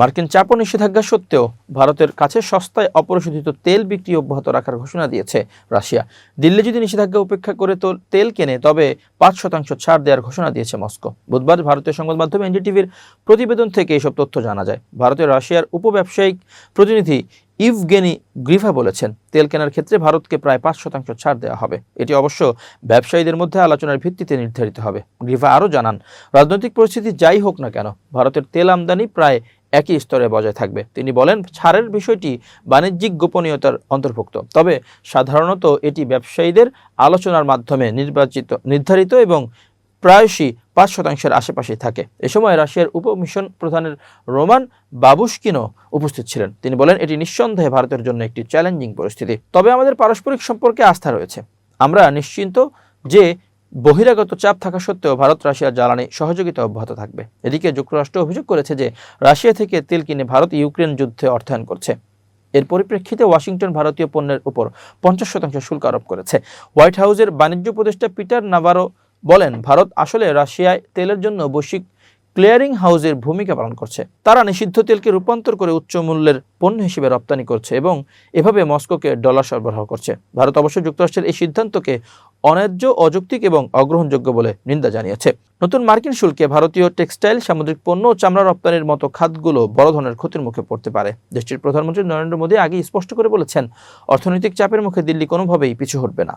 মার্কিন চাপ ও নিষেধাজ্ঞা সত্ত্বেও ভারতের কাছে সস্তায় অপরিশোধিত তেল বিক্রি অব্যাহত রাখার ঘোষণা দিয়েছে রাশিয়া। দিল্লি যদি নিষেধাজ্ঞা উপেক্ষা করে তো তেল কেনে, তবে পাঁচ শতাংশ ছাড় দেওয়ার ঘোষণা দিয়েছে মস্কো। বুধবার ভারতীয় সংবাদ মাধ্যম এনডিটিভির প্রতিবেদন থেকে এসব তথ্য জানা যায়। ভারতের রাশিয়ার উপব্যবসায়িক প্রতিনিধি ইভগেনি গ্রিভা বলেছেন, তেল কেনার ক্ষেত্রে ভারতকে প্রায় পাঁচ শতাংশ ছাড় দেওয়া হবে। এটি অবশ্য ব্যবসায়ীদের মধ্যে আলোচনার ভিত্তিতে নির্ধারিত হবে। গ্রিভা আরও জানান, রাজনৈতিক পরিস্থিতি যাই হোক না কেন, ভারতের তেল আমদানি প্রায় একই স্তরে বজায় থাকবে। তিনি বলেন, ছাড়ের বিষয়টি বাণিজ্যিক গোপনীয়তার অন্তর্ভুক্ত। তবে সাধারণত এটি ব্যবসায়ীদের আলোচনার মাধ্যমে নির্বাচিত, নির্ধারিত এবং প্রায়শই পাঁচ শতাংশের আশেপাশেই থাকে। এ সময় রাশিয়ার উপমিশন প্রধানের রোমান বাবুশকিনও উপস্থিত ছিলেন। তিনি বলেন, এটি নিঃসন্দেহে ভারতের জন্য একটি চ্যালেঞ্জিং পরিস্থিতি। তবে আমাদের পারস্পরিক সম্পর্কে আস্থা রয়েছে। আমরা নিশ্চিন্ত যে বহিরাগত চাপ থাকা সত্ত্বেও ভারত রাশিয়ার জ্বালানি সহযোগিতা অব্যাহত থাকবে। এদিকে যুক্তরাষ্ট্র অভিযোগ করেছে যে, রাশিয়া থেকে তেল কিনে ভারত ইউক্রেন যুদ্ধে অর্থায়ন করছে। এর পরিপ্রেক্ষিতে ওয়াশিংটন ভারতীয় পণ্যের উপর পঞ্চাশ শতাংশ শুল্ক আরোপ করেছে। হোয়াইট হাউসের বাণিজ্য উপদেষ্টা পিটার নাভারো বলেন, ভারত আসলে রাশিয়ায় তেলের জন্য বৈশ্বিক ক্লিয়ারিং হাউসের ভূমিকা পালন করছে। তারা নিষিদ্ধ তেলকে রূপান্তর করে উচ্চ মূল্যের পণ্য হিসেবে রপ্তানি করছে এবং এভাবে মস্কোকে ডলার সরবরাহ করছে। ভারত অবশ্য যুক্তরাষ্ট্রের এই সিদ্ধান্তকে অন্যায্য অযৌক্তিক এবং অগ্রহণযোগ্য বলে নিন্দা জানিয়েছে। নতুন মার্কিন শুল্কে ভারতীয় টেক্সটাইল, সামুদ্রিক পণ্য ও চামড়া রপ্তানির মতো খাতগুলো বড় ধরনের ক্ষতির মুখে পড়তে পারে। দেশটির প্রধানমন্ত্রী নরেন্দ্র মোদী আগে স্পষ্ট করে বলেছেন, অর্থনৈতিক চাপের মুখে দিল্লি কোনোভাবেই পিছু হটবে না।